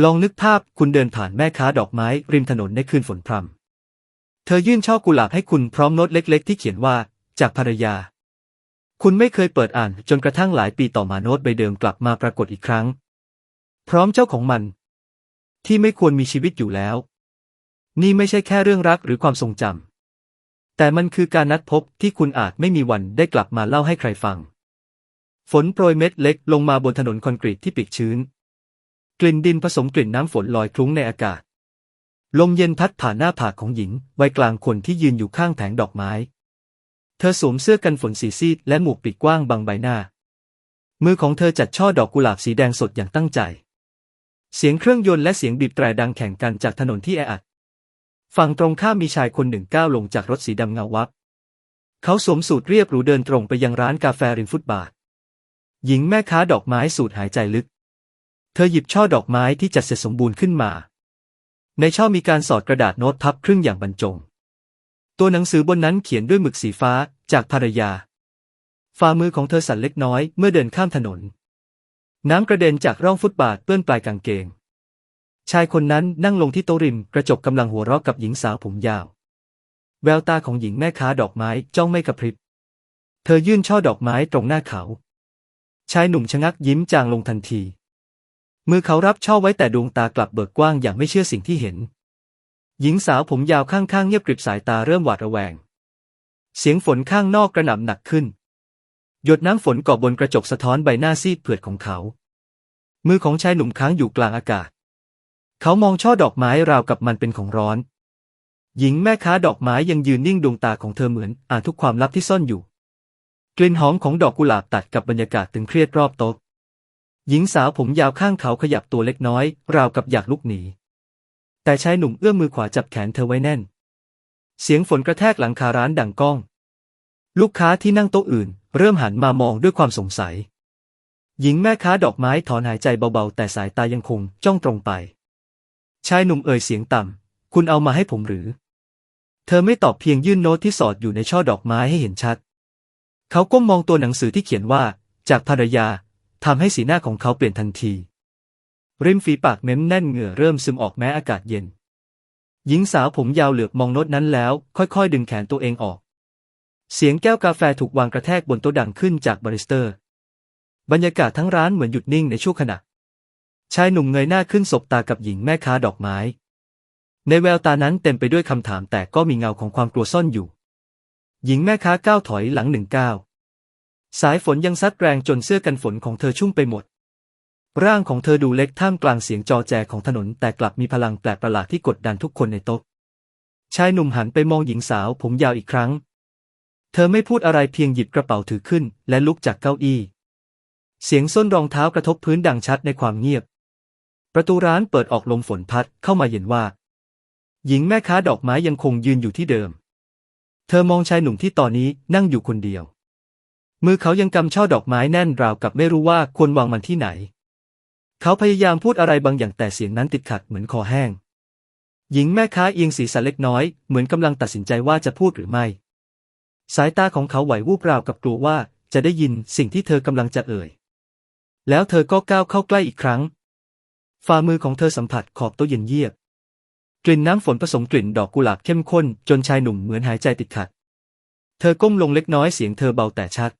ลองนึกภาพคุณเดินผ่านแม่ค้าดอกไม้ริมถนนในคืนฝนพรำ เธอยื่นช่อกุหลาบให้คุณพร้อมโน้ตเล็ก ๆ ที่เขียนว่า จากภรรยา คุณไม่เคยเปิดอ่านจนกระทั่งหลายปีต่อมาโน้ตใบเดิมกลับมาปรากฏอีกครั้ง พร้อมเจ้าของมัน ที่ไม่ควรมีชีวิตอยู่แล้ว นี่ไม่ใช่แค่เรื่องรักหรือความทรงจำแต่มันคือการนัดพบที่คุณอาจไม่มีวันได้กลับมาเล่าให้ใครฟัง ฝนโปรยเม็ดเล็กลงมาบนถนนคอนกรีตที่ปีกชื้น กลิ่นดินผสมกลิ่นน้ำฝนลอยคลุ้งในอากาศ ลมเย็นพัดผ่านหน้าผากของหญิงวัยกลางคนที่ยืนอยู่ข้างแผงดอกไม้ เธอสวมเสื้อกันฝนสีซีดและหมวกปีกกว้างบังใบหน้า มือของเธอจัดช่อดอกกุหลาบสีแดงสดอย่างตั้งใจ เสียงเครื่องยนต์และเสียงบีบแตรดังแข่งกันจากถนนที่แออัด ฝั่งตรงข้ามมีชายคนหนึ่งก้าวลงจากรถสีดำเงาวับ เขาสวมสูทเรียบหรูเดินตรงไปยังร้านกาแฟริมฟุตบาท หญิงแม่ค้าดอกไม้สูดหายใจลึก เธอหยิบช่อดอกไม้ที่จัดเสร็จสมบูรณ์ขึ้นมา ในช่อมีการสอดกระดาษโน้ตพับครึ่งอย่างบรรจง ตัวหนังสือบนนั้นเขียนด้วยหมึกสีฟ้าจากภรรยา ฝ่ามือของเธอสั่นเล็กน้อยเมื่อเดินข้ามถนน น้ำกระเด็นจากร่องฟุตบาทเปื้อนปลายกางเกง ชายคนนั้นนั่งลงที่โต๊ะริมกระจกกำลังหัวเราะกับหญิงสาวผมยาว แววตาของหญิงแม่ค้าดอกไม้จ้องไม่กระพริบ เธอยื่นช่อดอกไม้ตรงหน้าเขา ชายหนุ่มชะงักยิ้มจางลงทันที มือเขารับช่อไว้แต่ดวงตากลับเบิกกว้างอย่างไม่เชื่อสิ่งที่เห็น หญิงสาวผมยาวข้างๆ เงียบกริบสายตาเริ่มหวาดระแวง เสียงฝนข้างนอกกระหน่ำหนักขึ้น หยดน้ำฝนเกาะบนกระจกสะท้อนใบหน้าซีดเผือดของเขา มือของชายหนุ่มค้างอยู่กลางอากาศ เขามองช่อดอกไม้ราวกับมันเป็นของร้อน หญิงแม่ค้าดอกไม้ยังยืนนิ่งดวงตาของเธอเหมือน อ่านทุกความลับที่ซ่อนอยู่ กลิ่นหอมของดอกกุหลาบตัดกับบรรยากาศตึงเครียดรอบโต๊ะ หญิงสาวผมยาวข้างเขาขยับตัวเล็กน้อย ราวกับอยากลุกหนี แต่ชายหนุ่มเอื้อมมือขวาจับแขนเธอไว้แน่น เสียงฝนกระแทกหลังคาร้านดังก้อง ลูกค้าที่นั่งโต๊ะอื่น เริ่มหันมามองด้วยความสงสัย หญิงแม่ค้าดอกไม้ถอนหายใจเบาๆ แต่สายตายังคงจ้องตรงไป ชายหนุ่มเอ่ยเสียงต่ำ คุณเอามาให้ผมหรือ เธอไม่ตอบเพียงยื่นโน้ตที่สอดอยู่ในช่อดอกไม้ให้เห็นชัด เขาก้มมองตัวหนังสือที่เขียนว่า จากภรรยา ทำให้สีหน้าของเขาเปลี่ยนทันที ริมฝีปากเม้มแน่นเหงื่อเริ่มซึมออกแม้อากาศเย็น หญิงสาวผมยาวเหลือบมองโน้ตนั้นแล้ว ค่อยๆ ดึงแขนตัวเองออก เสียงแก้วกาแฟถูกวางกระแทกบนโต๊ะดังขึ้นจากบาริสเตอร์ บรรยากาศทั้งร้านเหมือนหยุดนิ่งในชั่วขณะ ชายหนุ่มเงยหน้าขึ้นสบตากับหญิงแม่ค้าดอกไม้ ในแววตานั้นเต็มไปด้วยคำถามแต่ก็มีเงาของความกลัวซ่อนอยู่ หญิงแม่ค้าก้าวถอยหลังหนึ่งก้าว สายฝนยังซัดแรงจนเสื้อกันฝนของเธอชุ่มไปหมด ร่างของเธอดูเล็กท่ามกลางเสียงจอแจของถนนแต่กลับมีพลังแปลกประหลาดที่กดดันทุกคนในโต๊ะ ชายหนุ่มหันไปมองหญิงสาวผมยาวอีกครั้ง เธอไม่พูดอะไรเพียงหยิบกระเป๋าถือขึ้น และลุกจากเก้าอี้ เสียงส้นรองเท้ากระทบพื้นดังชัดในความเงียบ ประตูร้านเปิดออกลมฝนพัดเข้ามาเย็นว่า หญิงแม่ค้าดอกไม้ยังคงยืนอยู่ที่เดิม เธอมองชายหนุ่มที่ตอนนี้นั่งอยู่คนเดียว มือเขายังกำช่อดอกไม้แน่นราวกับไม่รู้ว่าควรวางมันที่ไหน เขาพยายามพูดอะไรบางอย่างแต่เสียงนั้นติดขัดเหมือนคอแห้ง หญิงแม่ค้าเอียงศีรษะเล็กน้อย เหมือนกำลังตัดสินใจว่าจะพูดหรือไม่ สายตาของเขาไหววูบราวกับกลัวว่าจะได้ยินสิ่งที่เธอกำลังจะเอ่ย แล้วเธอก็ก้าวเข้าใกล้อีกครั้ง ฝ่ามือของเธอสัมผัสขอบโต๊ะเย็นเยียบ กลิ่นน้ำฝนผสมกลิ่นดอกกุหลาบเข้มข้น จนชายหนุ่มเหมือนหายใจติดขัด เธอก้มลงเล็กน้อยเสียงเธอเบาแต่ชัด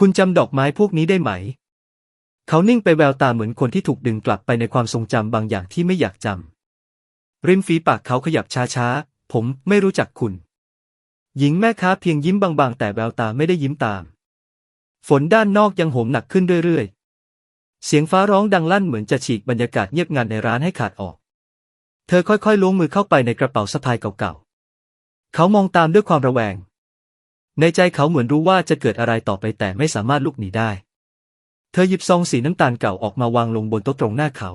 คุณจำดอกไม้พวกนี้ได้ไหม เขานิ่งไปแววตาเหมือนคนที่ถูกดึงกลับไปในความทรงจำบางอย่างที่ไม่อยากจำ ริมฝีปากเขาขยับช้าๆ ผมไม่รู้จักคุณ หญิงแม่ค้าเพียงยิ้มบางๆ แต่แววตาไม่ได้ยิ้มตาม ฝนด้านนอกยังโหมหนักขึ้นเรื่อยๆ เสียงฟ้าร้องดังลั่นเหมือนจะฉีกบรรยากาศเงียบงันในร้านให้ขาดออก เธอค่อยๆล้วงมือเข้าไปในกระเป๋าสะพายเก่าๆ เขามองตามด้วยความระแวง ในใจเขาเหมือนรู้ว่าจะเกิดอะไรต่อไปแต่ไม่สามารถลุกหนีได้ เธอหยิบซองสีน้ำตาลเก่าออกมาวางลงบนโต๊ะตรงหน้าเขา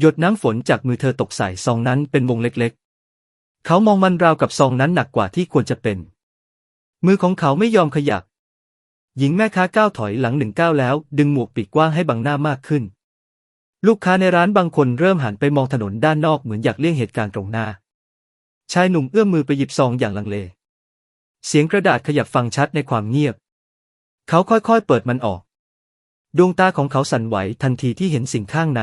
หยดน้ำฝนจากมือเธอตกใส่ซองนั้นเป็นวงเล็กๆ เขามองมันราวกับซองนั้นหนักกว่าที่ควรจะเป็น มือของเขาไม่ยอมขยับ หญิงแม่ค้าก้าวถอยหลังหนึ่งก้าวแล้ว ดึงหมวกปีกกว้างให้บังหน้ามากขึ้น ลูกค้าในร้านบางคนเริ่มหันไปมองถนนด้านนอกเหมือนอยากเลี่ยงเหตุการณ์ตรงหน้า ชายหนุ่มเอื้อมมือไปหยิบซองอย่างลังเล เสียงกระดาษขยับฟังชัดในความเงียบ เขาค่อยๆเปิดมันออก ดวงตาของเขาสั่นไหวทันทีที่เห็นสิ่งข้างใน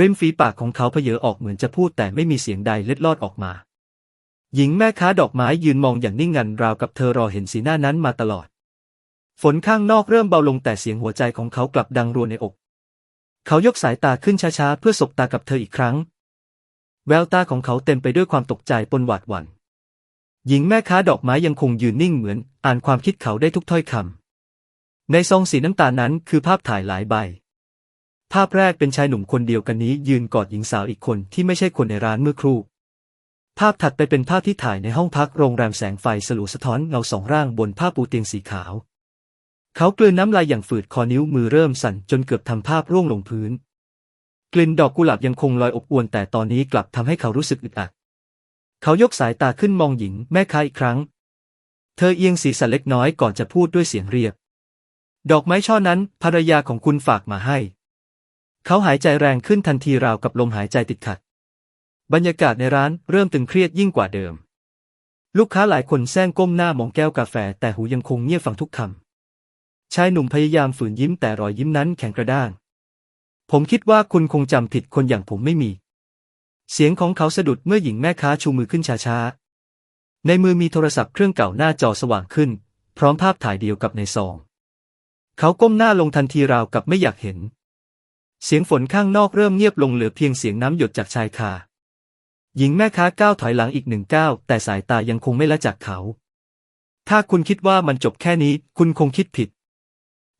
ริมฝีปากของเขาเพเยอออกเหมือนจะพูดแต่ไม่มีเสียงใดเล็ดลอดออกมา หญิงแม่ค้าดอกไม้ยืนมองอย่างนิ่งงันราวกับเธอรอเห็นสีหน้านั้นมาตลอด ฝนข้างนอกเริ่มเบาลงแต่เสียงหัวใจของเขากลับดังรัวในอก เขายกสายตาขึ้นช้าๆเพื่อสบตากับเธออีกครั้ง แววตาของเขาเต็มไปด้วยความตกใจปนหวาดหวั่น หญิงแม่ค้าดอกไม้ยังคงยืนนิ่งเหมือน อ่านความคิดเขาได้ทุกถ้อยคำ ในซองสีน้ำตาลนั้นคือภาพถ่ายหลายใบ ภาพแรกเป็นชายหนุ่มคนเดียวกันนี้ยืนกอดหญิงสาวอีกคนที่ไม่ใช่คนในร้านเมื่อครู่ ภาพถัดไปเป็นภาพที่ถ่ายในห้องพักโรงแรมแสงไฟสลัวสะท้อนเงาสองร่างบนผ้าปูเตียงสีขาว เขากลืนน้ำลายอย่างฝืดคอนิ้วมือเริ่มสั่นจนเกือบทำภาพร่วงลงพื้น กลิ่นดอกกุหลาบยังคงลอยอบอวนแต่ตอนนี้กลับทำให้เขารู้สึกอึดอัด เขายกสายตาขึ้นมองหญิงแม่ค้าอีกครั้ง เธอเอียงศีรษะเล็กน้อยก่อนจะพูดด้วยเสียงเรียบ ดอกไม้ช่อนั้นภรรยาของคุณฝากมาให้ เขาหายใจแรงขึ้นทันทีราวกับลมหายใจติดขัด บรรยากาศในร้านเริ่มตึงเครียดยิ่งกว่าเดิม ลูกค้าหลายคนแซงก้มหน้ามองแก้วกาแฟแต่หูยังคงเงียบฟังทุกคำ ชายหนุ่มพยายามฝืนยิ้มแต่รอยยิ้มนั้นแข็งกระด้าง ผมคิดว่าคุณคงจำผิดคนอย่างผมไม่มี เสียงของเขาสะดุดเมื่อหญิงแม่ค้าชูมือขึ้นช้าๆ ในมือมีโทรศัพท์เครื่องเก่าหน้าจอสว่างขึ้น พร้อมภาพถ่ายเดียวกับในซอง เขาก้มหน้าลงทันทีราวกับไม่อยากเห็น เสียงฝนข้างนอกเริ่มเงียบลงเหลือเพียงเสียงน้ำหยดจากชายคา หญิงแม่ค้าก้าวถอยหลังอีกหนึ่งก้าวแต่สายตายังคงไม่ละจากเขา ถ้าคุณคิดว่ามันจบแค่นี้ คุณคงคิดผิด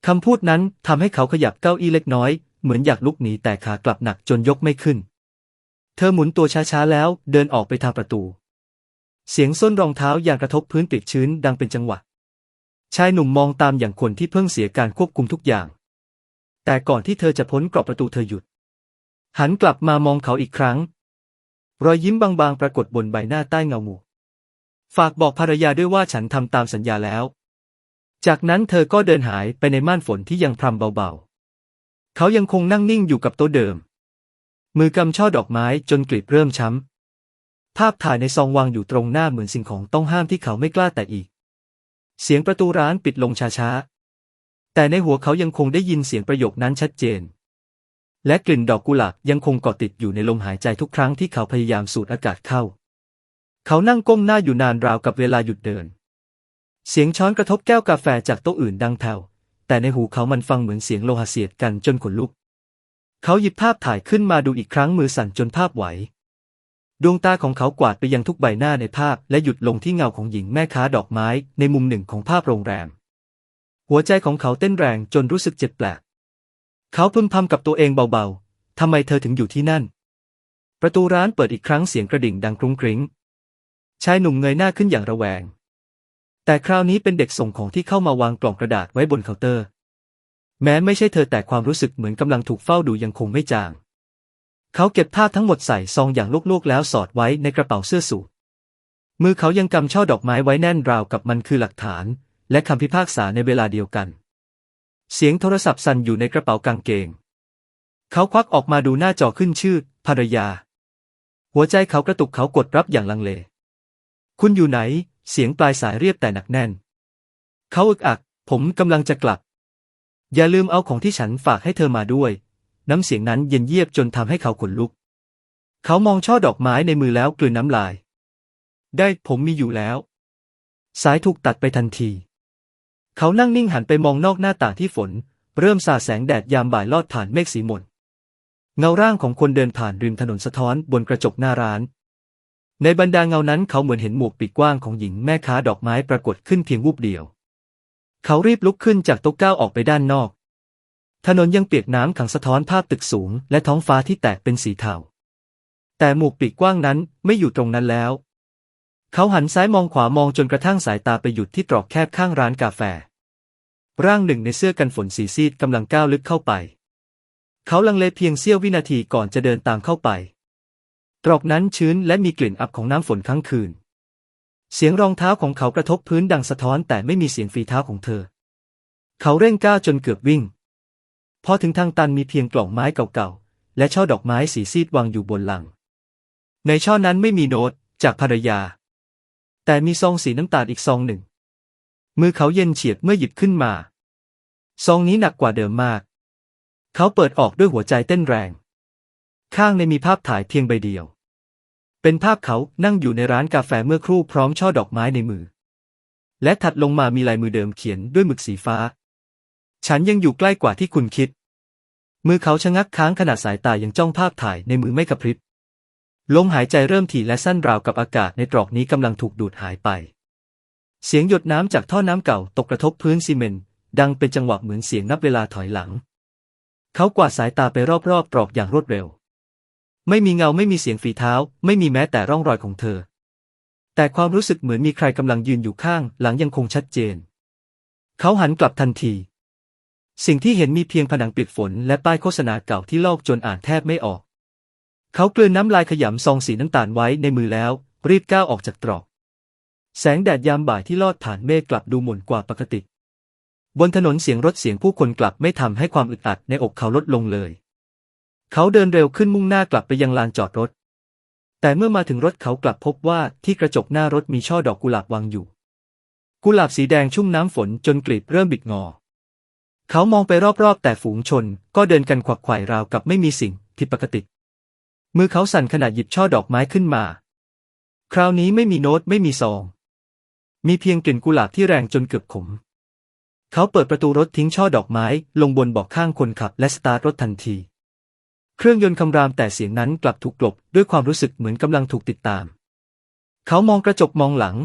คำพูดนั้นทำให้เขาขยับเก้าอี้เล็กน้อย เหมือนอยากลุกหนีแต่ขากลับหนักจนยกไม่ขึ้น เธอหมุนตัวช้าๆแล้ว เดินออกไปทางประตู เสียงส้นรองเท้าอย่างกระทบพื้นติดชื้นดังเป็นจังหวะ ชายหนุ่มมองตามอย่างคนที่เพิ่งเสียการควบคุมทุกอย่าง แต่ก่อนที่เธอจะพ้นกรอบประตูเธอหยุด หันกลับมามองเขาอีกครั้ง รอยยิ้มบางๆ ปรากฏบนใบหน้าใต้เงาหมวกฝากบอกภรรยาด้วยว่าฉันทำตามสัญญาแล้ว จากนั้นเธอก็เดินหายไปในม่านฝนที่ยังพรำเบาๆ เขายังคงนั่งนิ่งอยู่กับโต๊ะเดิม มือกำช่อดอกไม้จนกลีบเริ่มช้ำ ภาพถ่ายในซองวางอยู่ตรงหน้าเหมือนสิ่งของต้องห้ามที่เขาไม่กล้าแตะอีก เสียงประตูร้านปิดลงช้าๆ แต่ในหัวเขายังคงได้ยินเสียงประโยคนั้นชัดเจน และกลิ่นดอกกุหลาบยังคงเกาะติดอยู่ในลมหายใจทุกครั้งที่เขาพยายามสูดอากาศเข้า เขานั่งก้มหน้าอยู่นานราวกับเวลาหยุดเดิน เสียงช้อนกระทบแก้วกาแฟจากโต๊ะอื่นดังแผ่วแต่ในหูเขามันฟังเหมือนเสียงโลหะเสียดกันจนขนลุก เขาหยิบภาพถ่ายขึ้นมาดูอีกครั้งมือสั่นจนภาพไหว ดวงตาของเขากวาดไปยังทุกใบหน้าในภาพ และหยุดลงที่เงาของหญิงแม่ค้าดอกไม้ ในมุมหนึ่งของภาพโรงแรม หัวใจของเขาเต้นแรงจนรู้สึกเจ็บแปลก เขาพึมพำกับตัวเองเบาๆ ทำไมเธอถึงอยู่ที่นั่น ประตูร้านเปิดอีกครั้งเสียงกระดิ่งดังกรุ้งกริ้ง ชายหนุ่มเงยหน้าขึ้นอย่างระแวง แต่คราวนี้เป็นเด็กส่งของที่เข้ามาวางกล่องกระดาษไว้บนเคาน์เตอร์ แม้ไม่ใช่เธอแต่ความรู้สึกเหมือนกำลังถูกเฝ้าดูยังคงไม่จาง เขาเก็บภาพทั้งหมดใส่ซองอย่างลูกๆแล้วสอดไว้ในกระเป๋าเสื้อสูทมือเขายังกำช่อดอกไม้ไว้แน่นราวกับมันคือหลักฐาน และคำพิพากษาในเวลาเดียวกัน เสียงโทรศัพท์สั่นอยู่ในกระเป๋ากางเกง เขาควักออกมาดูหน้าจอขึ้นชื่อ ภรรยา หัวใจเขากระตุกเขากดรับอย่างลังเล คุณอยู่ไหน เสียงปลายสายเรียบแต่หนักแน่น เขาอึกอัก ผมกำลังจะกลับ อย่าลืมเอาของที่ฉันฝากให้เธอมาด้วย น้ำเสียงนั้นเย็นเยียบจนทำให้เขาขนลุก เขามองช่อดอกไม้ในมือแล้วกลืนน้ำลาย ได้ผมมีอยู่แล้ว สายถูกตัดไปทันที เขานั่งนิ่งหันไปมองนอกหน้าต่างที่ฝน เริ่มสาดแสงแดดยามบ่ายลอดผ่านเมฆสีหม่นเงาร่างของคนเดินผ่านริมถนนสะท้อนบนกระจกหน้าร้าน ในบรรดาเงานั้นเขาเหมือนเห็นหมวกปีกกว้างของหญิงแม่ค้าดอกไม้ปรากฏขึ้นเพียงวูบเดียว เขารีบลุกขึ้นจากโต๊ะก้าวออกไปด้านนอก ถนนยังเปียกน้ำขังสะท้อนภาพตึกสูง และท้องฟ้าที่แตกเป็นสีเทา แต่หมวกปีกกว้างนั้นไม่อยู่ตรงนั้นแล้ว เขาหันซ้ายมองขวามองจนกระทั่งสายตาไปหยุดที่ตรอกแคบข้างร้านกาแฟ ร่างหนึ่งในเสื้อกันฝนสีซีดกำลังก้าวลึกเข้าไป เขาลังเลเพียงเสี้ยววินาทีก่อนจะเดินตามเข้าไป ตรอกนั้นชื้นและมีกลิ่นอับของน้ำฝนค้างคืน เสียงรองเท้าของเขากระทบพื้นดังสะท้อนแต่ไม่มีเสียงฝีเท้าของเธอ เขาเร่งก้าวจนเกือบวิ่ง พอถึงทางตันมีเพียงกล่องไม้เก่าๆ และช่อดอกไม้สีซีดวางอยู่บนหลัง ในช่อนั้นไม่มีโน้ตจากภรรยา แต่มีซองสีน้ำตาลอีกซองหนึ่ง มือเขาเย็นเฉียบเมื่อหยิบขึ้นมา ซองนี้หนักกว่าเดิมมาก เขาเปิดออกด้วยหัวใจเต้นแรง ข้างในมีภาพถ่ายเพียงใบเดียว เป็นภาพเขานั่งอยู่ในร้านกาแฟเมื่อครู่พร้อมช่อดอกไม้ในมือ และถัดลงมามีลายมือเดิมเขียนด้วยหมึกสีฟ้า ฉันยังอยู่ใกล้กว่าที่คุณคิด มือเขาชะงักค้างขณะสายตายังจ้องภาพถ่ายในมือไม่กระพริบลมหายใจเริ่มถี่และสั้นราวกับอากาศในตรอกนี้กำลังถูกดูดหายไป เสียงหยดน้ำจากท่อน้ำเก่าตกกระทบพื้นซีเมนต์ดังเป็นจังหวะเหมือนเสียงนับเวลาถอยหลัง เขากวาดสายตาไปรอบๆตรอกอย่างรวดเร็ว ไม่มีเงาไม่มีเสียงฝีเท้า ไม่มีแม้แต่ร่องรอยของเธอ แต่ความรู้สึกเหมือนมีใครกำลังยืนอยู่ข้าง หลังยังคงชัดเจน เขาหันกลับทันที สิ่งที่เห็นมีเพียงผนังปียกฝน และป้ายโฆษณาเก่าที่ลอกจนอ่านแทบไม่ออก เขากลืนน้ำลายขยำซองสีน้ำตาลไว้ในมือแล้ว รีบก้าวออกจากตรอก แสงแดดยามบ่ายที่ลอดผ่านเมฆกลับดูหม่นกว่าปกติ บนถนนเสียงรถเสียงผู้คนกลับไม่ทำให้ความอึดอัดในอกเขาลดลงเลย เขาเดินเร็วขึ้นมุ่งหน้ากลับไปยังลานจอดรถ แต่เมื่อมาถึงรถเขากลับพบว่าที่กระจกหน้ารถมีช่อดอกกุหลาบวางอยู่ กุหลาบสีแดงชุ่มน้ำฝนจนกลีบเริ่มบิดงอ เขามองไปรอบๆ แต่ฝูงชนก็เดินกันขวักไขว่ราวกับไม่มีสิ่งผิดปกติ มือเขาสั่นขณะหยิบช่อดอกไม้ขึ้นมา คราวนี้ไม่มีโน้ตไม่มีซอง มีเพียงกลิ่นกุหลาบที่แรงจนเกือบขม เขาเปิดประตูรถทิ้งช่อดอกไม้ ลงบนเบาะข้างคนขับและสตาร์ทรถทันที เครื่องยนต์คำรามแต่เสียงนั้นกลับถูกกลบด้วยความรู้สึกเหมือนกำลังถูกติดตาม เขามองกระจกมองหลัง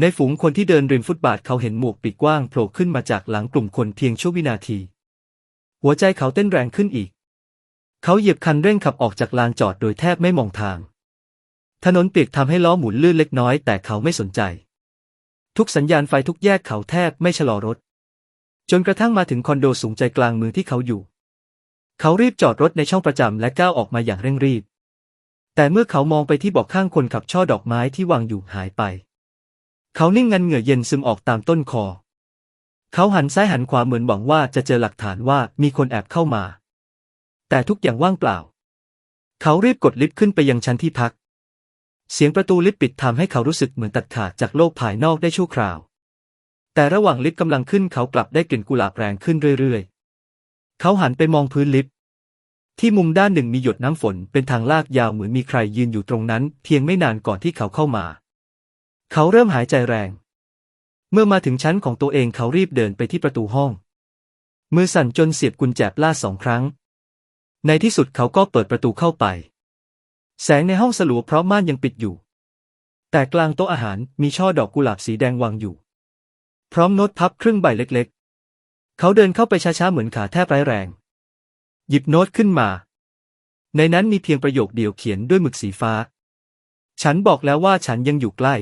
ในฝูงคนที่เดินริมฟุตบาทเขาเห็นหมวกปีกกว้างโผล่ขึ้นมาจากหลังกลุ่มคนเพียงชั่ววินาที หัวใจเขาเต้นแรงขึ้นอีก เขาเหยียบคันเร่งขับออกจากลานจอดโดยแทบไม่มองทาง ถนนเปียกทำให้ล้อหมุนลื่นเล็กน้อยแต่เขาไม่สนใจ ทุกสัญญาณไฟทุกแยกเขาแทบไม่ชะลอรถ จนกระทั่งมาถึงคอนโดสูงใจกลางเมืองที่เขาอยู่ เขารีบจอดรถในช่องประจำและก้าวออกมาอย่างเร่งรีบ แต่เมื่อเขามองไปที่บอกข้างคนขับช่อดอกไม้ที่วางอยู่หายไป เขานิ่งงันเหงื่อเย็นซึมออกตามต้นคอ เขาหันซ้ายหันขวาเหมือนหวังว่าจะเจอหลักฐานว่ามีคนแอบเข้ามา แต่ทุกอย่างว่างเปล่า เขารีบกดลิฟต์ขึ้นไปยังชั้นที่พัก เสียงประตูลิฟต์ปิดทำให้เขารู้สึกเหมือนตัดขาดจากโลกภายนอกได้ชั่วคราว แต่ระหว่างลิฟต์กำลังขึ้นเขากลับได้กลิ่นกุหลาบแรงขึ้นเรื่อยๆ เขาหันไปมองพื้นลิฟต์ที่มุมด้านหนึ่งมีหยดน้ำฝนเป็นทางลากยาวเหมือนมีใครยืนอยู่ตรงนั้น เพียงไม่นานก่อนที่เขาเข้ามา เขาเริ่มหายใจแรง เมื่อมาถึงชั้นของตัวเองเขารีบเดินไปที่ประตูห้อง มือสั่นจนเสียบกุญแจพลาดสองครั้ง ในที่สุดเขาก็เปิดประตูเข้าไป แสงในห้องสลัวเพราะม่านยังปิดอยู่ แต่กลางโต๊ะอาหารมีช่อดอกกุหลาบสีแดงวางอยู่ พร้อมโน้ตพับครึ่งใบเล็กๆ เขาเดินเข้าไปช้าๆเหมือนขาแทบไร้แรง หยิบโน้ตขึ้นมา ในนั้นมีเพียงประโยคเดียวเขียนด้วยหมึกสีฟ้า ฉันบอกแล้วว่าฉันยังอยู่ใกล้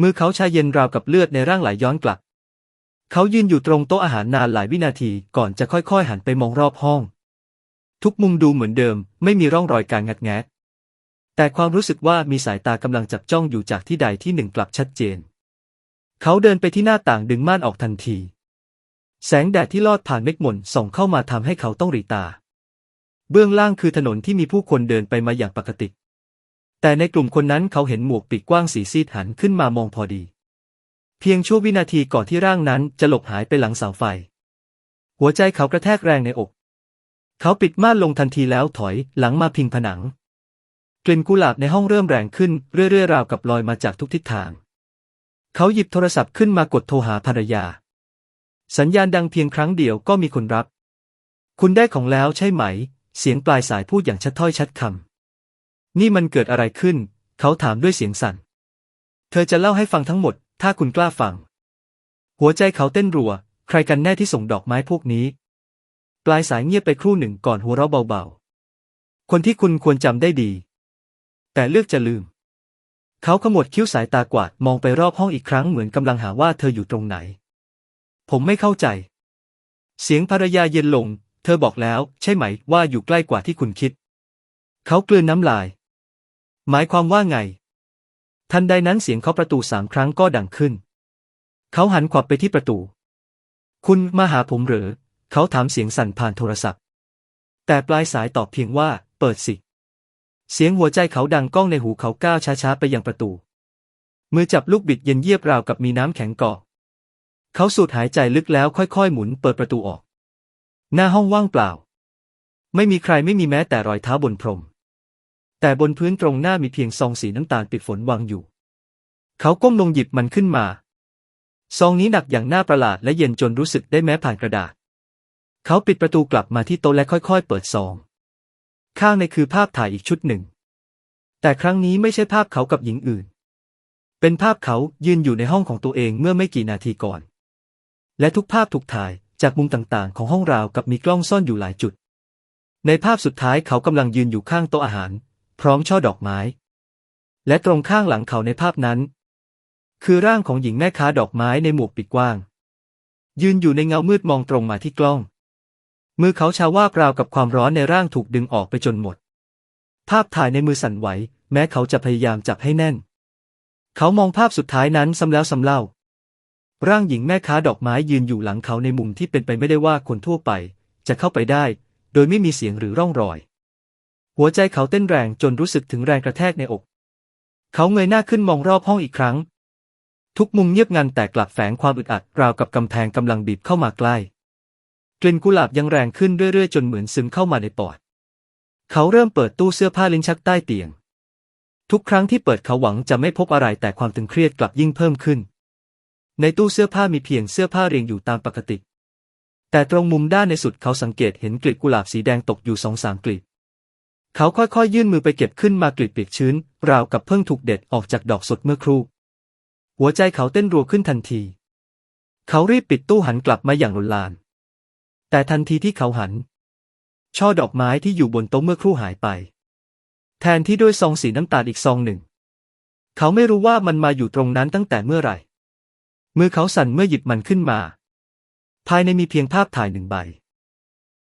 มือเขาชาเย็นราวกับเลือดในร่างไหลย้อนกลับ เขายืนอยู่ตรงโต๊ะอาหารนานหลายวินาทีก่อนจะค่อยๆ หันไปมองรอบห้อง ทุกมุมดูเหมือนเดิม ไม่มีร่องรอยการงัดแงะแต่ความรู้สึกว่ามีสายตากำลังจับจ้องอยู่จากที่ใดที่หนึ่งกลับชัดเจน เขาเดินไปที่หน้าต่างดึงม่านออกทันที แสงแดดที่ลอดผ่านเมฆหม่นส่องเข้ามาทำให้เขาต้องหรีตา เบื้องล่างคือถนนที่มีผู้คนเดินไปมาอย่างปกติ แต่ในกลุ่มคนนั้นเขาเห็นหมวกปีกกว้างสีซีดหันขึ้นมามองพอดี เพียงชั่ววินาทีก่อนที่ร่างนั้นจะหลบหายไปหลังเสาไฟ หัวใจเขากระแทกแรงในอก เขาปิดม่านลงทันทีแล้วถอยหลังมาพิงผนัง กลิ่นกุหลาบในห้องเริ่มแรงขึ้นเรื่อยๆราวกับลอยมาจากทุกทิศทาง เขาหยิบโทรศัพท์ขึ้นมากดโทรหาภรรยา สัญญาณดังเพียงครั้งเดียวก็มีคนรับ คุณได้ของแล้วใช่ไหม เสียงปลายสายพูดอย่างชัดถ้อยชัดคำ นี่มันเกิดอะไรขึ้น เขาถามด้วยเสียงสั่น เธอจะเล่าให้ฟังทั้งหมด ถ้าคุณกล้าฟัง หัวใจเขาเต้นรัว ใครกันแน่ที่ส่งดอกไม้พวกนี้ ปลายสายเงียบไปครู่หนึ่งก่อนหัวเราะเบาๆ คนที่คุณควรจำได้ดี แต่เลือกจะลืม เขาขมวดคิ้วสายตากวาดมองไปรอบห้องอีกครั้งเหมือนกำลังหาว่าเธออยู่ตรงไหน ผมไม่เข้าใจ เสียงภรรยาเย็นลง เธอบอกแล้ว ใช่ไหมว่าอยู่ใกล้กว่าที่คุณคิด เขากลืนน้ำลาย หมายความว่าไง ทันใดนั้นเสียงเคาะประตูสามครั้งก็ดังขึ้น เขาหันขวับไปที่ประตู คุณมาหาผมหรือ เขาถามเสียงสั่นผ่านโทรศัพท์ แต่ปลายสายตอบเพียงว่า เปิดสิ เสียงหัวใจเขาดังก้องในหูเขาก้าวช้าๆไปยังประตู มือจับลูกบิดเย็นเยียบราวกับมีน้ำแข็งเกาะ เขาสูดหายใจลึกแล้วค่อยๆ หมุนเปิดประตูออก หน้าห้องว่างเปล่า ไม่มีใครไม่มีแม้แต่รอยเท้าบนพรม แต่บนพื้นตรงหน้ามีเพียงซองสีน้ำตาลปิดฝนวางอยู่ เขาก้มลงหยิบมันขึ้นมา ซองนี้หนักอย่างน่าประหลาดและเย็นจนรู้สึกได้แม้ผ่านกระดาษ เขาปิดประตูกลับมาที่โต๊ะและค่อยๆ เปิดซอง ข้างในคือภาพถ่ายอีกชุดหนึ่ง แต่ครั้งนี้ไม่ใช่ภาพเขากับหญิงอื่น เป็นภาพเขายืนอยู่ในห้องของตัวเองเมื่อไม่กี่นาทีก่อน และทุกภาพถูกถ่ายจากมุมต่างๆ ของห้องราวกับมีกล้องซ่อนอยู่หลายจุด ในภาพสุดท้ายเขากำลังยืนอยู่ข้างโต๊ะอาหาร พร้อมช่อดอกไม้ และตรงข้างหลังเขาในภาพนั้น คือร่างของหญิงแม่ค้าดอกไม้ในหมวกปิดกว้าง ยืนอยู่ในเงามืดมองตรงมาที่กล้อง มือเขาชาว่าบราวกับความร้อนในร่างถูกดึงออกไปจนหมด ภาพถ่ายในมือสั่นไหว แม้เขาจะพยายามจับให้แน่น เขามองภาพสุดท้ายนั้นซ้ำแล้วซ้ำเล่า ร่างหญิงแม่ค้าดอกไม้ยืนอยู่หลังเขาในมุมที่เป็นไปไม่ได้ว่าคนทั่วไป จะเข้าไปได้ โดยไม่มีเสียงหรือร่องรอย หัวใจเขาเต้นแรงจนรู้สึกถึงแรงกระแทกในอก เขาเงยหน้าขึ้นมองรอบห้องอีกครั้ง ทุกมุมเงียบงันแต่กลับแฝงความอึดอัดราวกับกำแพงกำลังบีบเข้ามาใกล้กลิ่นกุหลาบยังแรงขึ้นเรื่อยๆ จนเหมือนซึมเข้ามาในปอด เขาเริ่มเปิดตู้เสื้อผ้าลิ้นชักใต้เตียง ทุกครั้งที่เปิดเขาหวังจะไม่พบอะไรแต่ความตึงเครียดกลับยิ่งเพิ่มขึ้น ในตู้เสื้อผ้ามีเพียงเสื้อผ้าเรียงอยู่ตามปกติ แต่ตรงมุมด้านในสุดเขาสังเกตเห็นกลีบกุหลาบสีแดงตกอยู่สองสามกลีบ เขาค่อยๆ ยื่นมือไปเก็บขึ้นมากลีบเปียกชื้น ราวกับเพิ่งถูกเด็ดออกจากดอกสดเมื่อครู่ หัวใจเขาเต้นรัวขึ้นทันที เขารีบปิดตู้หันกลับมาอย่างรุนแรงแต่ทันทีที่เขาหัน ช่อดอกไม้ที่อยู่บนโต๊ะเมื่อครู่หายไป แทนที่ด้วยซองสีน้ำตาลอีกซองหนึ่ง เขาไม่รู้ว่ามันมาอยู่ตรงนั้นตั้งแต่เมื่อไหร่ มือเขาสั่นเมื่อหยิบมันขึ้นมา ภายในมีเพียงภาพถ่ายหนึ่งใบ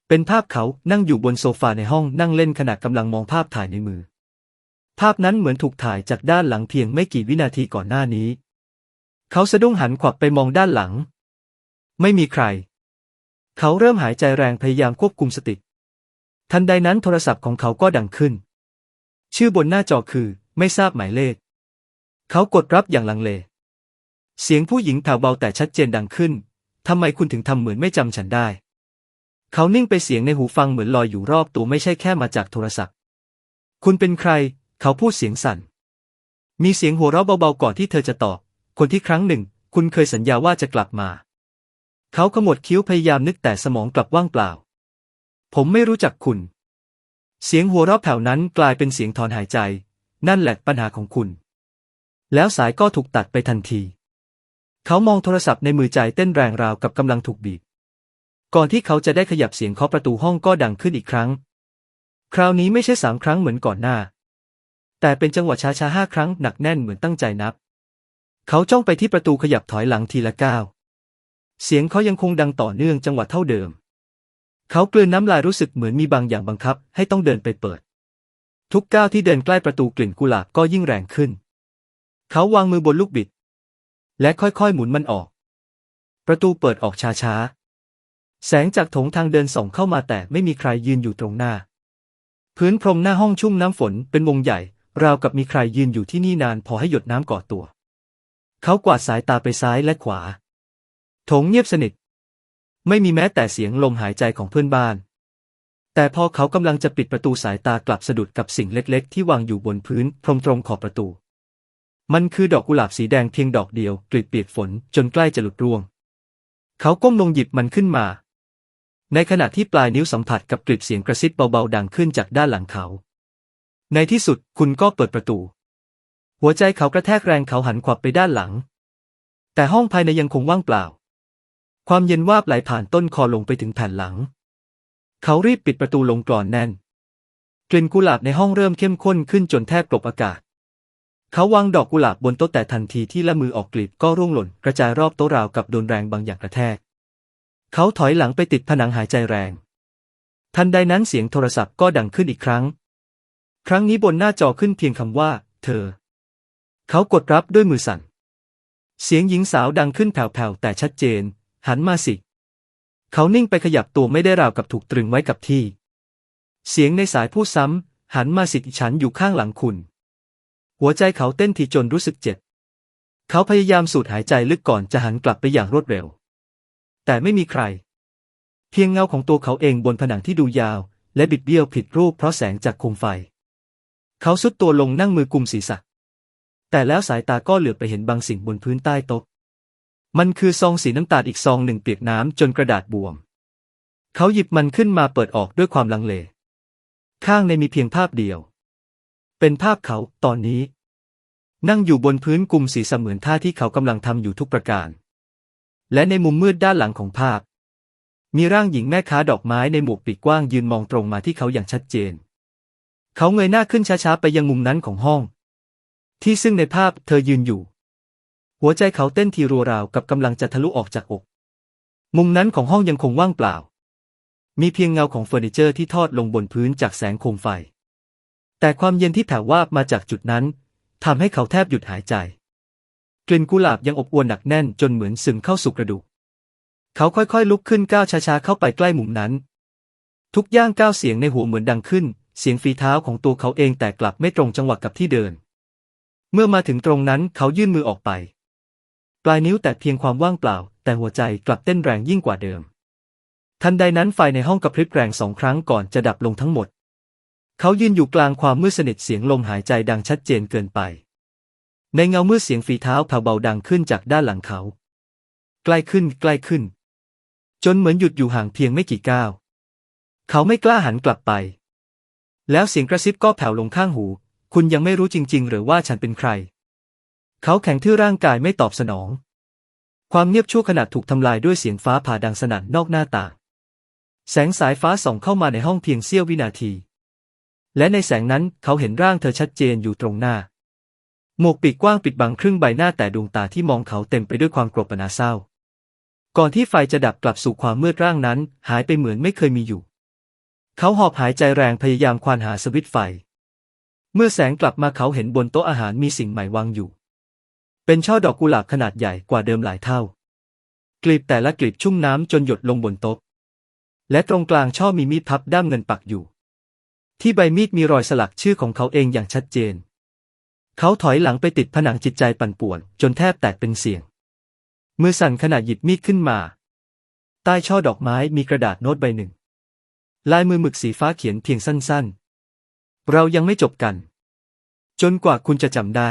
เป็นภาพเขานั่งอยู่บนโซฟาในห้องนั่งเล่นขณะกำลังมองภาพถ่ายในมือ ภาพนั้นเหมือนถูกถ่ายจากด้านหลังเพียงไม่กี่วินาทีก่อนหน้านี้ เขาสะดุ้งหันขวับไปมองด้านหลัง ไม่มีใคร เขาเริ่มหายใจแรงพยายามควบคุมสติ ทันใดนั้นโทรศัพท์ของเขาก็ดังขึ้น ชื่อบนหน้าจอคือ ไม่ทราบหมายเลข เขากดรับอย่างลังเล เสียงผู้หญิงแผ่วเบาแต่ชัดเจนดังขึ้น ทำไมคุณถึงทำเหมือนไม่จำฉันได้ เขานิ่งไปเสียงในหูฟังเหมือนลอยอยู่รอบตัวไม่ใช่แค่มาจากโทรศัพท์ คุณเป็นใคร เขาพูดเสียงสั่น มีเสียงหัวเราะเบาๆก่อนที่เธอจะตอบ คนที่ครั้งหนึ่ง คุณเคยสัญญาว่าจะกลับมา เขาขมวดคิ้วพยายามนึกแต่สมองกลับว่างเปล่า ผมไม่รู้จักคุณ เสียงหัวเราะแผ่วนั้นกลายเป็นเสียงถอนหายใจ นั่นแหละปัญหาของคุณ แล้วสายก็ถูกตัดไปทันที เขามองโทรศัพท์ในมือใจเต้นแรงราวกับกำลังถูกบีบ ก่อนที่เขาจะได้ขยับเสียงเคาะประตูห้องก็ดังขึ้นอีกครั้ง คราวนี้ไม่ใช่สามครั้งเหมือนก่อนหน้า แต่เป็นจังหวะช้าๆห้าครั้งหนักแน่นเหมือนตั้งใจนับ เขาจ้องไปที่ประตูขยับถอยหลังทีละก้าว เสียงเขายังคงดังต่อเนื่องจังหวะเท่าเดิม เขากลืนน้ำลายรู้สึกเหมือนมีบางอย่างบังคับ ให้ต้องเดินไปเปิด ทุกก้าวที่เดินใกล้ประตูกลิ่นกุหลาบก็ยิ่งแรงขึ้น เขาวางมือบนลูกบิด และค่อยๆหมุนมันออก ประตูเปิดออกช้าๆ แสงจากโถงทางเดินส่องเข้ามาแต่ไม่มีใครยืนอยู่ตรงหน้า พื้นพรมหน้าห้องชุ่มน้ำฝนเป็นวงใหญ่ ราวกับมีใครยืนอยู่ที่นี่นานพอให้หยดน้ำก่อตัว เขากวาดสายตาไปซ้ายและขวา โถงเงียบสนิท ไม่มีแม้แต่เสียงลมหายใจของเพื่อนบ้าน แต่พอเขากำลังจะปิดประตูสายตากลับสะดุดกับสิ่งเล็กๆ ที่วางอยู่บนพื้นพรมตรงขอบประตู มันคือดอกกุหลาบสีแดงเพียงดอกเดียวกลีบเปียกฝนจนใกล้จะหลุดร่วง เขาก้มลงหยิบมันขึ้นมา ในขณะที่ปลายนิ้วสัมผัสกับกลีบเสียงกระซิบเบาๆดังขึ้นจากด้านหลังเขา ในที่สุดคุณก็เปิดประตู หัวใจเขากระแทกแรงเขาหันขวับไปด้านหลัง แต่ห้องภายในยังคงว่างเปล่า ความเย็นวาบไหลผ่านต้นคอลงไปถึงแผ่นหลัง เขารีบปิดประตูลงกรอนแน่น กลิ่นกุหลาบในห้องเริ่มเข้มข้นขึ้นจนแทบกลบอากาศ เขาวางดอกกุหลาบบนโต๊ะแต่ทันทีที่ละมือออกกลีบก็ร่วงหล่น กระจายรอบโต๊ะราวกับโดนแรงบางอย่างกระแทก เขาถอยหลังไปติดผนังหายใจแรง ทันใดนั้นเสียงโทรศัพท์ก็ดังขึ้นอีกครั้ง ครั้งนี้บนหน้าจอขึ้นเพียงคำว่า เธอ เขากดรับด้วยมือสั่น เสียงหญิงสาวดังขึ้นแผ่วๆแต่ชัดเจน หันมาสิ เขานิ่งไปขยับตัวไม่ได้ราวกับถูกตรึงไว้กับที่ เสียงในสายพูดซ้ำหันมาสิฉันอยู่ข้างหลังคุณ หัวใจเขาเต้นทีจนรู้สึกเจ็บ เขาพยายามสูดหายใจลึกก่อนจะหันกลับไปอย่างรวดเร็ว แต่ไม่มีใคร เพียงเงาของตัวเขาเองบนผนังที่ดูยาว และบิดเบี้ยวผิดรูปเพราะแสงจากโคมไฟ เขาสุดตัวลงนั่งมือกุมศีรษะ แต่แล้วสายตาก็เหลือบไปเห็นบางสิ่งบนพื้นใต้โต๊ะ มันคือซองสีน้ำตาลอีกซองหนึ่งเปียกน้ำจนกระดาษบวม เขาหยิบมันขึ้นมาเปิดออกด้วยความลังเล ข้างในมีเพียงภาพเดียว เป็นภาพเขาตอนนี้ นั่งอยู่บนพื้นกุมศีเหมือนท่าที่เขากำลังทำอยู่ทุกประการ และในมุมมืดด้านหลังของภาพ มีร่างหญิงแม่ค้าดอกไม้ในหมวกปีกกว้างยืนมองตรงมาที่เขาอย่างชัดเจน เขาเงยหน้าขึ้นช้าๆไปยังมุมนั้นของห้อง ที่ซึ่งในภาพเธอยืนอยู่ หัวใจเขาเต้นทีรัวราวกับกำลังจะทะลุออกจากอก มุมนั้นของห้องยังคงว่างเปล่ามีเพียงเงาของเฟอร์นิเจอร์ที่ทอดลงบนพื้นจากแสงโคมไฟ แต่ความเย็นที่แผ่วาบมาจากจุดนั้นทำให้เขาแทบหยุดหายใจ กลิ่นกุหลาบยังอบอวลหนักแน่นจนเหมือนซึมเข้าสู่กระดูก เขาค่อยๆลุกขึ้นก้าวช้าๆเข้าไปใกล้มุมนั้น ทุกย่างก้าวเสียงในหัวเหมือนดังขึ้น เสียงฝีเท้าของตัวเขาเองแต่กลับไม่ตรงจังหวะกับที่เดิน เมื่อมาถึงตรงนั้นเขายื่นมือออกไป ปลายนิ้วแต่เพียงความว่างเปล่า แต่หัวใจกลับเต้นแรงยิ่งกว่าเดิม ทันใดนั้นไฟในห้องกระพริบแรงสองครั้งก่อนจะดับลงทั้งหมด เขายืนอยู่กลางความมืดสนิทเสียงลมหายใจดังชัดเจนเกินไป ในเงามืดเสียงฝีเท้าแผ่วเบาดังขึ้นจากด้านหลังเขา ใกล้ขึ้นใกล้ขึ้น จนเหมือนหยุดอยู่ห่างเพียงไม่กี่ก้าว เขาไม่กล้าหันกลับไป แล้วเสียงกระซิบก็แผ่วลงข้างหู คุณยังไม่รู้จริง ๆ หรือว่าฉันเป็นใคร เขาแข็งทื่อร่างกายไม่ตอบสนอง ความเงียบชั่วขณะถูกทำลายด้วยเสียงฟ้าผ่าดังสนั่นนอกหน้าต่างแสงสายฟ้าส่องเข้ามาในห้องเพียงเสี้ยววินาที และในแสงนั้นเขาเห็นร่างเธอชัดเจนอยู่ตรงหน้า หมวกปีกกว้างปิดบังครึ่งใบหน้าแต่ดวงตาที่มองเขาเต็มไปด้วยความโกรธปนาเศร้า ก่อนที่ไฟจะดับกลับสู่ความมืดร่างนั้น หายไปเหมือนไม่เคยมีอยู่ เขาหอบหายใจแรงพยายามควานหาสวิตไฟ เมื่อแสงกลับมาเขาเห็นบนโต๊ะอาหารมีสิ่งใหม่วางอยู่ เป็นช่อดอกกุหลาบขนาดใหญ่กว่าเดิมหลายเท่า กลีบแต่ละกลีบชุ่มน้ำจนหยดลงบนโต๊ะและตรงกลางช่อมีมีดพับด้ามเงินปักอยู่ ที่ใบมีดมีรอยสลักชื่อของเขาเองอย่างชัดเจน เขาถอยหลังไปติดผนังจิตใจปั่นป่วน จนแทบแตกเป็นเสียง มือสั่นขณะหยิบมีดขึ้นมา ใต้ช่อดอกไม้มีกระดาษโน้ตใบหนึ่ง ลายมือหมึกสีฟ้าเขียนเพียงสั้นๆ เรายังไม่จบกัน จนกว่าคุณจะจำได้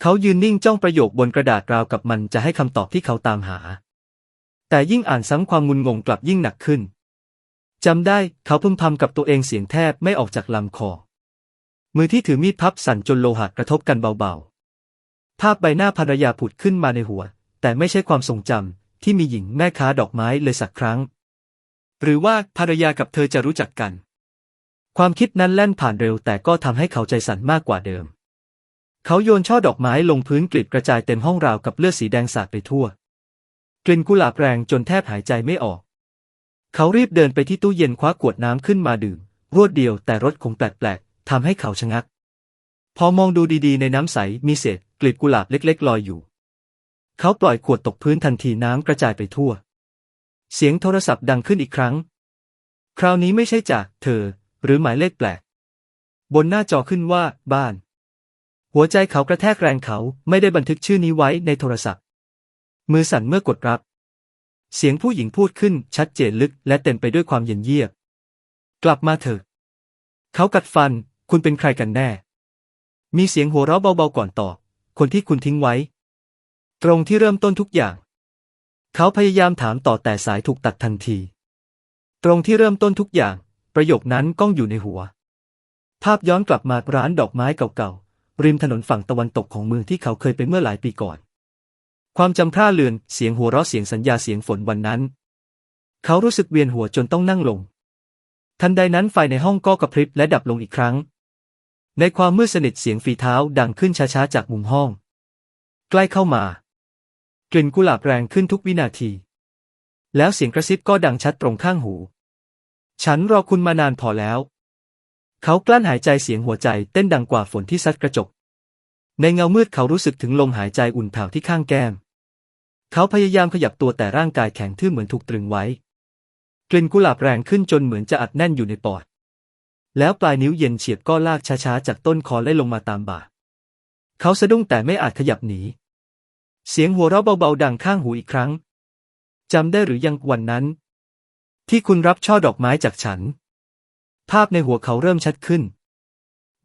เขายืนนิ่งจ้องประโยคบนกระดาษราวกับมันจะให้คำตอบที่เขาตามหา แต่ยิ่งอ่านซ้ำความงุนงงกลับยิ่งหนักขึ้น จำได้เขาพึมพำกับตัวเองเสียงแทบไม่ออกจากลำคอ มือที่ถือมีดพับสั่นจนโลหะกระทบกันเบาๆ ภาพใบหน้าภรรยาผุดขึ้นมาในหัว แต่ไม่ใช่ความทรงจำที่มีหญิงแม่ค้าดอกไม้เลยสักครั้ง หรือว่าภรรยากับเธอจะรู้จักกัน ความคิดนั้นแล่นผ่านเร็วแต่ก็ทำให้เขาใจสั่นมากกว่าเดิม เขาโยนช่อดอกไม้ลงพื้นกลีบกระจายเต็มห้องราวกับเลือดสีแดงสาดไปทั่ว กลิ่นกุหลาบแรงจนแทบหายใจไม่ออก เขารีบเดินไปที่ตู้เย็นคว้าขวดน้ำขึ้นมาดื่ม รวดเดียวแต่รสคงแปลกๆทำให้เขาชะงัก พอมองดูดีๆ ในน้ำใสมีเศษกลีบกุหลาบเล็ก ๆ ลอยอยู่ เขาปล่อยขวดตกพื้นทันทีน้ำกระจายไปทั่ว เสียงโทรศัพท์ดังขึ้นอีกครั้ง คราวนี้ไม่ใช่จากเธอ หรือหมายเลขแปลก บนหน้าจอขึ้นว่าบ้าน หัวใจเขากระแทกแรงเขาไม่ได้บันทึกชื่อนี้ไว้ในโทรศัพท์ มือสั่นเมื่อกดรับ เสียงผู้หญิงพูดขึ้นชัดเจนลึกและเต็มไปด้วยความเย็นเยียบ กลับมาเถอะ เขากัดฟัน คุณเป็นใครกันแน่ มีเสียงหัวเราะเบาๆก่อนตอบ คนที่คุณทิ้งไว้ ตรงที่เริ่มต้นทุกอย่าง เขาพยายามถามต่อแต่สายถูกตัดทันที ตรงที่เริ่มต้นทุกอย่าง ประโยคนั้นก้องอยู่ในหัว ภาพย้อนกลับมาร้านดอกไม้เก่าๆ ริมถนนฝั่งตะวันตกของเมืองที่เขาเคยไปเมื่อหลายปีก่อน ความจำพร่าเลือน เสียงหัวเราะเสียงสัญญาเสียงฝนวันนั้น เขารู้สึกเวียนหัวจนต้องนั่งลง ทันใดนั้นไฟในห้องก็กระพริบและดับลงอีกครั้ง ในความมืดสนิทเสียงฝีเท้าดังขึ้นช้าๆจากมุมห้อง ใกล้เข้ามา กลิ่นกุหลาบแรงขึ้นทุกวินาที แล้วเสียงกระซิบก็ดังชัดตรงข้างหู ฉันรอคุณมานานพอแล้ว เขากลั้นหายใจเสียงหัวใจเต้นดังกว่าฝนที่ซัดกระจก ในเงามืดเขารู้สึกถึงลมหายใจอุ่นเผาที่ข้างแก้ม เขาพยายามขยับตัวแต่ร่างกายแข็งทื่อเหมือนถูกตรึงไว้ กลิ่นกุหลาบแรงขึ้นจนเหมือนจะอัดแน่นอยู่ในปอด แล้วปลายนิ้วเย็นเฉียบก็ลากช้าๆจากต้นคอไล่ลงมาตามบ่า เขาสะดุ้งแต่ไม่อาจขยับหนี เสียงหัวเราะเบาๆดังข้างหูอีกครั้งจำได้หรือยังวันนั้น ที่คุณรับช่อดอกไม้จากฉัน ภาพในหัวเขาเริ่มชัดขึ้น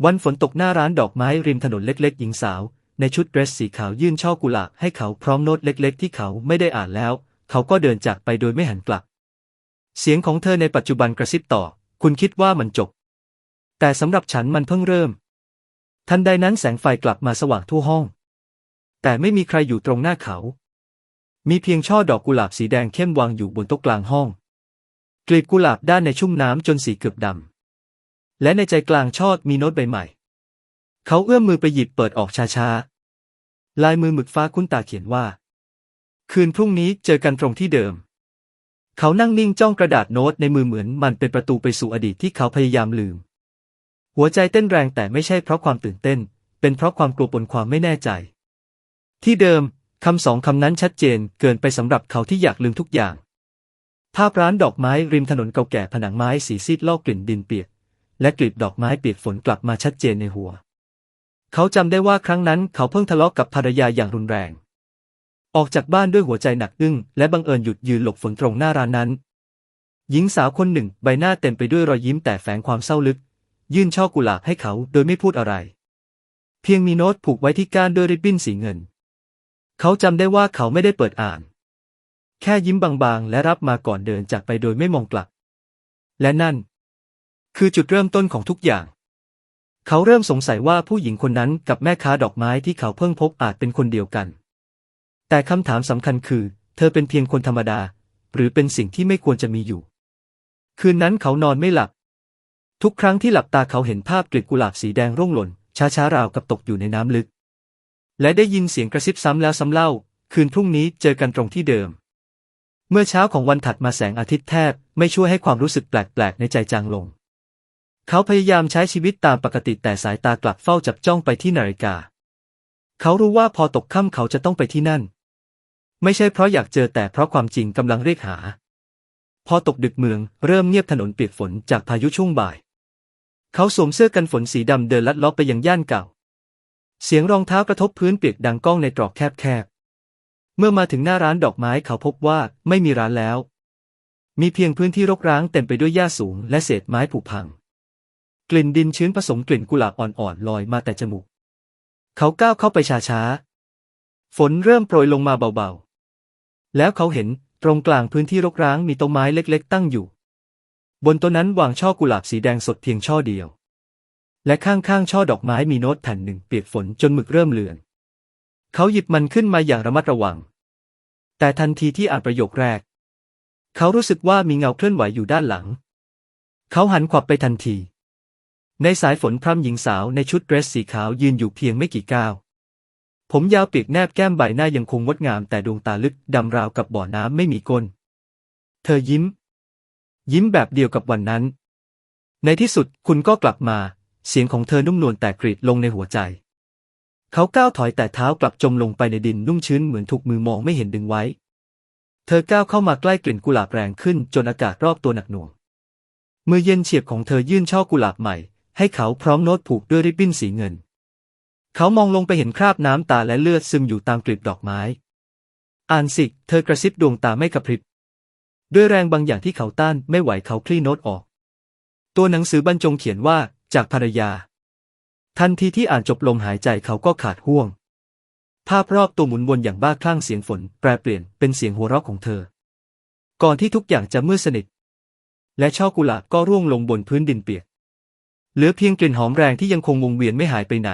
วันฝนตกหน้าร้านดอกไม้ริมถนนเล็กๆ หญิงสาว ในชุดเดรสสีขาวยื่นช่อกุหลาบให้เขาพร้อมโน้ตเล็ก ๆ ที่เขาไม่ได้อ่านแล้ว เขาก็เดินจากไปโดยไม่หันกลับ เสียงของเธอในปัจจุบันกระซิบต่อ คุณคิดว่ามันจบ แต่สำหรับฉันมันเพิ่งเริ่ม ทันใดนั้นแสงไฟกลับมาสว่างทั่วห้อง แต่ไม่มีใครอยู่ตรงหน้าเขา มีเพียงช่อดอกกุหลาบสีแดงเข้มวางอยู่บนโต๊ะกลางห้องกลีบกุหลาบด้านในชุ่มน้ำจนสีเกือบดำและในใจกลางช่อมีโน้ตใบใหม่ เขาเอื้อมมือไปหยิบเปิดออกช้าๆ ลายมือหมึกฟ้าคุ้นตาเขียนว่า คืนพรุ่งนี้เจอกันตรงที่เดิม เขานั่งนิ่งจ้องกระดาษโน้ตในมือเหมือนมันเป็นประตูไปสู่อดีตที่เขาพยายามลืม หัวใจเต้นแรงแต่ไม่ใช่เพราะความตื่นเต้น เป็นเพราะความกลัวปนความไม่แน่ใจ ที่เดิมคำสองคำนั้นชัดเจนเกินไปสำหรับเขาที่อยากลืมทุกอย่าง ภาพร้านดอกไม้ริมถนนเก่าแก่ผนังไม้สีซีดลอกกลิ่นดินเปียก และกลีบดอกไม้เปียกฝนกลับมาชัดเจนในหัว เขาจำได้ว่าครั้งนั้นเขาเพิ่งทะเลาะกับภรรยาอย่างรุนแรง ออกจากบ้านด้วยหัวใจหนักอึ้งและบังเอิญหยุดยืนหลบฝนตรงหน้าร้านนั้น หญิงสาวคนหนึ่งใบหน้าเต็มไปด้วยรอยยิ้มแต่แฝงความเศร้าลึก ยื่นช่อกุหลาบให้เขาโดยไม่พูดอะไร เพียงมีโน้ตผูกไว้ที่ก้านด้วยริบบิ้นสีเงิน เขาจำได้ว่าเขาไม่ได้เปิดอ่าน แค่ยิ้มบางๆ และรับมาก่อนเดินจากไปโดยไม่มองกลับ และนั่น คือจุดเริ่มต้นของทุกอย่าง เขาเริ่มสงสัยว่าผู้หญิงคนนั้นกับแม่ค้าดอกไม้ที่เขาเพิ่งพบอาจเป็นคนเดียวกัน แต่คำถามสำคัญคือ เธอเป็นเพียงคนธรรมดา หรือเป็นสิ่งที่ไม่ควรจะมีอยู่ คืนนั้นเขานอนไม่หลับ ทุกครั้งที่หลับตาเขาเห็นภาพกลีบกุหลาบสีแดงร่วงหล่น ช้าๆราวกับตกอยู่ในน้ำลึก และได้ยินเสียงกระซิบซ้ำแล้วซ้ำเล่า คืนพรุ่งนี้เจอกันตรงที่เดิม เมื่อเช้าของวันถัดมาแสงอาทิตย์แทบ ไม่ช่วยให้ความรู้สึกแปลกๆในใจจางลง เขาพยายามใช้ชีวิตตามปกติแต่สายตากลับเฝ้าจับจ้องไปที่นาฬิกา เขารู้ว่าพอตกค่ำเขาจะต้องไปที่นั่น ไม่ใช่เพราะอยากเจอแต่เพราะความจริงกำลังเรียกหา พอตกดึกเมืองเริ่มเงียบถนนเปียกฝนจากพายุช่วงบ่าย เขาสวมเสื้อกันฝนสีดำเดินลัดเลาะไปยังย่านเก่า เสียงรองเท้ากระทบพื้นเปียกดังก้องในตรอกแคบๆ เมื่อมาถึงหน้าร้านดอกไม้เขาพบว่าไม่มีร้านแล้ว มีเพียงพื้นที่รกร้างเต็มไปด้วยหญ้าสูงและเศษไม้ผุพัง กลิ่นดินชื้นผสมกลิ่นกุหลาบอ่อนๆลอยมาแต่จมูก เขาก้าวเข้าไปช้าๆ ฝนเริ่มโปรยลงมาเบาๆ แล้วเขาเห็นตรงกลางพื้นที่รกร้างมีต้นไม้เล็กๆ ตั้งอยู่ บนต้นนั้นวางช่อกุหลาบสีแดงสดเพียงช่อเดียว และข้างๆ ช่อดอกไม้มีโน้ตแผ่นหนึ่งเปียกฝนจนหมึกเริ่มเลือน เขาหยิบมันขึ้นมาอย่างระมัดระวัง แต่ทันทีที่อ่านประโยคแรก เขารู้สึกว่ามีเงาเคลื่อนไหวอยู่ด้านหลัง เขาหันขวับไปทันที ในสายฝนพรำหญิงสาวในชุดเดรสสีขาวยืนอยู่เพียงไม่กี่ก้าว ผมยาวเปียกแนบแก้มใบหน้ายังคงงดงามแต่ดวงตาลึกดำราวกับบ่อน้ำไม่มีก้น เธอยิ้ม ยิ้มแบบเดียวกับวันนั้น ในที่สุดคุณก็กลับมา เสียงของเธอนุ่มนวลแต่กรีดลงในหัวใจ เขาก้าวถอยแต่เท้ากลับจมลงไปในดินนุ่มชื้นเหมือนถูกมือมองไม่เห็นดึงไว้ เธอก้าวเข้ามาใกล้กลิ่นกุหลาบแรงขึ้นจนอากาศรอบตัวหนักหน่วงมือเย็นเฉียบของเธอยื่นช่อกุหลาบใหม่ ให้เขาพร้อมโน้ตผูกด้วยริบบิ้นสีเงิน เขามองลงไปเห็นคราบน้ำตาและเลือดซึมอยู่ตามกลีบดอกไม้ อ่านสิ เธอกระซิบดวงตาไม่กระพริบ ด้วยแรงบางอย่างที่เขาต้านไม่ไหวเขาคลี่โน้ตออก ตัวหนังสือบรรจงเขียนว่าจากภรรยา ทันทีที่อ่านจบลมหายใจเขาก็ขาดห่วง ภาพรอบตัวหมุนวนอย่างบ้าคลั่งเสียงฝน แปรเปลี่ยนเป็นเสียงหัวเราะของเธอ ก่อนที่ทุกอย่างจะมืดสนิท และช่อกุหลาบก็ร่วงลงบนพื้นดินเปียก เหลือเพียงกลิ่นหอมแรงที่ยังคงวงเวียนไม่หายไปไหน